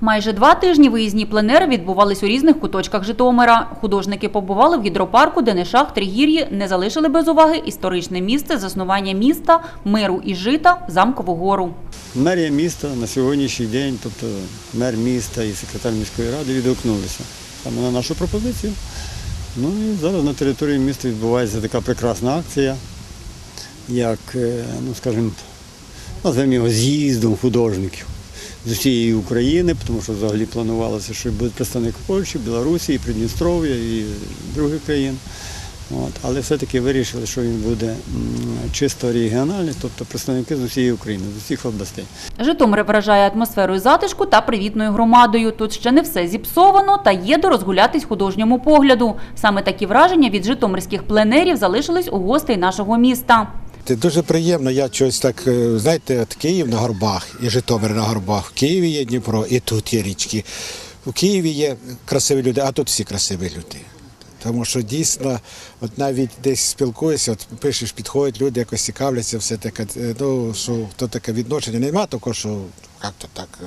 Майже два тижні виїзні пленери відбувались у різних куточках Житомира. Художники побували в гідропарку, де Нешах Тригір'ї не залишили без уваги історичне місце заснування міста, миру і жита Замкову гору. Мерія міста на сьогоднішній день, тобто мер міста і секретар міської ради відгукнулися саме на нашу пропозицію. Ну і зараз на території міста відбувається така прекрасна акція, як, е, ну скажімо, назвемо його з'їздом художників з усієї України, тому що взагалі планувалося, що буде представник Польщі, Білорусі, Придністров'я і других країн. От. Але все-таки вирішили, що він буде чисто регіональний, тобто представники з усієї України, з усіх областей. Житомир вражає атмосферою затишку та привітною громадою. Тут ще не все зіпсовано та є до розгулятись художньому погляду. Саме такі враження від житомирських пленерів залишились у гостей нашого міста. Це дуже приємно. Я щось так, е, знаєте, от Київ на горбах і Житомир на горбах. В Києві є Дніпро, і тут є річки. У Києві є красиві люди, а тут всі красиві люди. Тому що дійсно, от навіть десь спілкуєшся, от пишеш, підходять люди, якось цікавляться, все таке. е, Ну що то таке відношення. Нема такого, що як то так.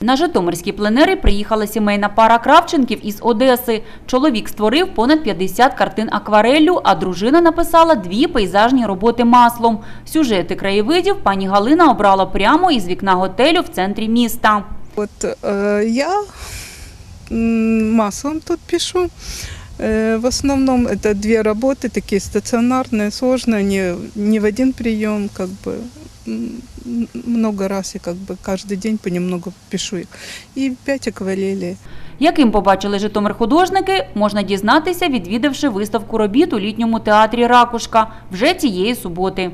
е, На житомирські пленери приїхала сімейна пара Кравченків із Одеси. Чоловік створив понад 50 картин аквареллю, а дружина написала дві пейзажні роботи маслом. Сюжети краєвидів пані Галина обрала прямо із вікна готелю в центрі міста. Вот э, я м, маслом тут пишу. Э, в основном это две работы, такие стационарные, сложные, не, не в один прием, как бы м, м, много раз я как бы каждый день понемногу пишу их. И пять акварелей. Яким побачили Житомир художники, можна дізнатися, відвідавши виставку робіт у літньому театрі Ракушка вже цієї суботи.